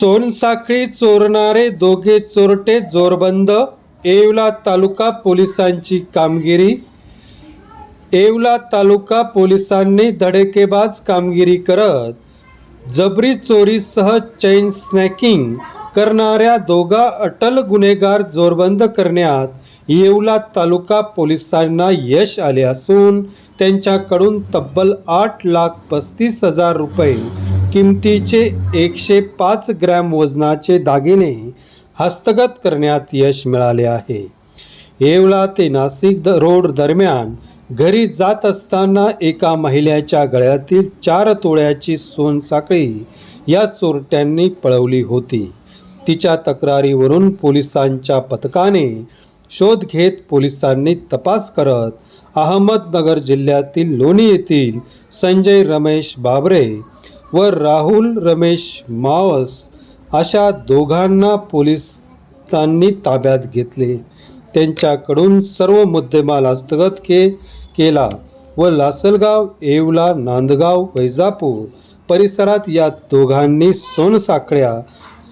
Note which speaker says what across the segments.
Speaker 1: सोनसाखळी चोरणारे दोघे चोरटे जोरबंद येवला तालुका पोलिसांची कामगिरी. येवला तालुका पोलिसांनी धडकेबाज कामगिरी करत जबरी चोरीसह चैन स्नॅकिंग करणाऱ्या दोघा अटल गुन्हेगार जोरबंद करण्यात येवला तालुका पोलिसांना यश आले असून त्यांच्याकडून तब्बल आठ लाख पस्तीस हजार रुपये किमतीचे एकशे पाच ग्रॅम वजनाचे दागिने हस्तगत करण्यात यश मिळाले आहे. येवला ते नाशिक द रोड दरम्यान घरी जात असताना एका महिलेच्या गळ्यातील चार तोळ्याची सोनसाखळी या चोरट्यांनी पळवली होती. तिच्या तक्रारीवरून पोलिसांच्या पथकाने शोध घेत पोलिसांनी तपास करत अहमदनगर जिल्ह्यातील लोणी येथील संजय रमेश बाबरे व राहुल रमेश मावस अशा दोघांना पोलिसांनी ताब्यात घेतले. त्यांच्याकडून सर्व मुद्देमाल हस्तगत के केला व लासलगाव येवला नांदगाव वैजापूर परिसरात या दोघांनी सोनसाखळ्या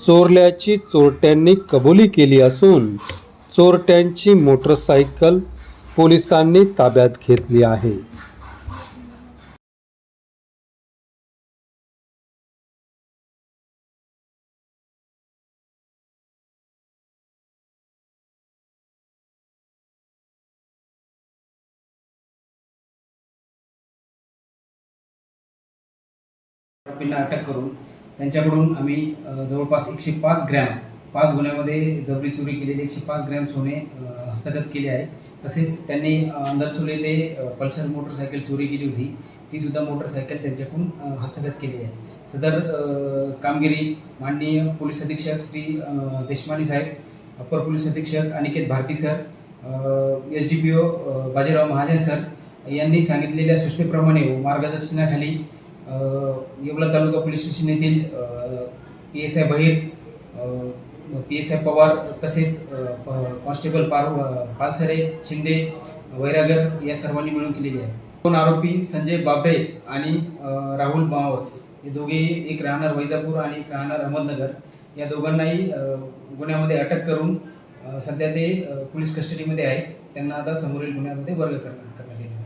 Speaker 1: चोरल्याची चोरट्यांनी कबुली केली असून चोरट्यांची मोटरसायकल पोलिसांनी ताब्यात घेतली आहे.
Speaker 2: आरोपींना अटक करून त्यांच्याकडून आम्ही जवळपास एकशे पाच ग्रॅम पाच गुन्ह्यामध्ये जबरी चोरी केलेले एकशे पाच ग्रॅम सोने हस्तगत केले आहे. तसेच त्यांनी अ, ते पल्सर मोटरसायकल चोरी केली होती. ती सुद्धा मोटरसायकल त्यांच्याकडून हस्तगत केली आहे. सदर कामगिरी माननीय पोलीस अधीक्षक Shri A, Deshmane saheb upper police अधीक्षक Aniket Bharati sir S D P O Bajirao Mahajan sir यांनी सांगितलेल्या सूचनेप्रमाणे व मार्गदर्शनाखाली येवला तालुका पोलीस स्टेशन येथील P S I Bahir P S I Pawar तसेच कॉन्स्टेबल पार पालसरे शिंदे वैरागर या सर्वांनी मिळून केलेली आहे. दोन आरोपी संजय बाबरे आणि राहुल मावस हे दोघेही एक राहणार वैजापूर आणि एक राहणार अहमदनगर. या दोघांनाही गुन्ह्यामध्ये अटक करून सध्या ते पोलीस कस्टडीमध्ये आहेत. त्यांना आता समोरील गुन्ह्यामध्ये वर्ग करण्यात करण्यात